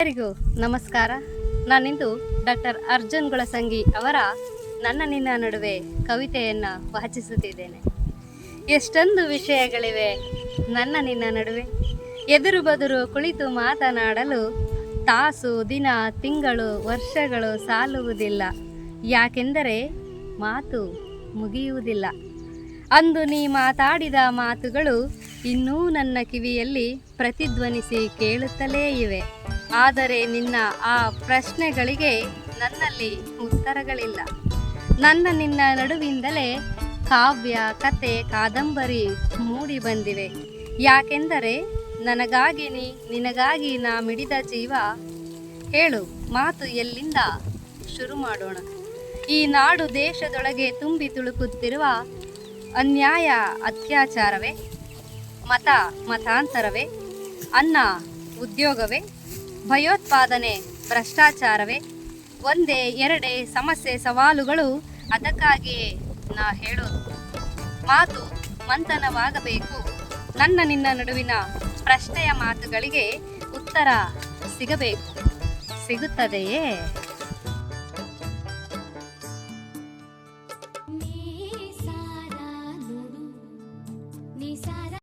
ಎಲ್ಲರಿಗೂ ನಮಸ್ಕಾರ. ನಾನಿಂದು ಡಾಕ್ಟರ್ ಅರ್ಜುನ್ ಗುಳಸಂಗಿ ಅವರ ನನ್ನ ನಿನ್ನ ನಡುವೆ ಕವಿತೆಯನ್ನು ವಾಚಿಸುತ್ತಿದ್ದೇನೆ. ಎಷ್ಟೊಂದು ವಿಷಯಗಳಿವೆ ನನ್ನ ನಿನ್ನ ನಡುವೆ. ಎದುರು ಬದುರು ಕುಳಿತು ಮಾತನಾಡಲು ತಾಸು, ದಿನ, ತಿಂಗಳು, ವರ್ಷಗಳು ಸಾಲುವುದಿಲ್ಲ. ಯಾಕೆಂದರೆ ಮಾತು ಮುಗಿಯುವುದಿಲ್ಲ. ಅಂದು ನೀ ಮಾತಾಡಿದ ಮಾತುಗಳು ಇನ್ನೂ ನನ್ನ ಕಿವಿಯಲ್ಲಿ ಪ್ರತಿಧ್ವನಿಸಿ ಕೇಳುತ್ತಲೇ ಇವೆ. ಆದರೆ ನಿನ್ನ ಆ ಪ್ರಶ್ನೆಗಳಿಗೆ ನನ್ನಲ್ಲಿ ಉತ್ತರಗಳಿಲ್ಲ. ನನ್ನ ನಿನ್ನ ನಡುವಿಂದಲೇ ಕಾವ್ಯ, ಕತೆ, ಕಾದಂಬರಿ ಮೂಡಿ ಬಂದಿವೆ. ಯಾಕೆಂದರೆ ನನಗಾಗಿ ನೀ, ನಿನಗಾಗಿ ನಾ ಮಿಡಿದ ಜೀವ. ಹೇಳು, ಮಾತು ಎಲ್ಲಿಂದ ಶುರು ಮಾಡೋಣ? ಈ ನಾಡು ದೇಶದೊಳಗೆ ತುಂಬಿ ತುಳುಕುತ್ತಿರುವ ಅನ್ಯಾಯ ಅತ್ಯಾಚಾರವೇ? ಮತ ಮತಾಂತರವೇ? ಅನ್ನ ಉದ್ಯೋಗವೇ? ಭಯೋತ್ಪಾದನೆ ಭ್ರಷ್ಟಾಚಾರವೇ? ಒಂದೇ ಎರಡೇ ಸಮಸ್ಯೆ ಸವಾಲುಗಳು? ಅದಕ್ಕಾಗಿಯೇ ನಾ ಹೇಳೋದು, ಮಾತು ಮಂಥನವಾಗಬೇಕು. ನನ್ನ ನಿನ್ನ ನಡುವಿನ ಪ್ರಶ್ನೆಯ ಮಾತುಗಳಿಗೆ ಉತ್ತರ ಸಿಗಬೇಕು. ಸಿಗುತ್ತದೆಯೇ?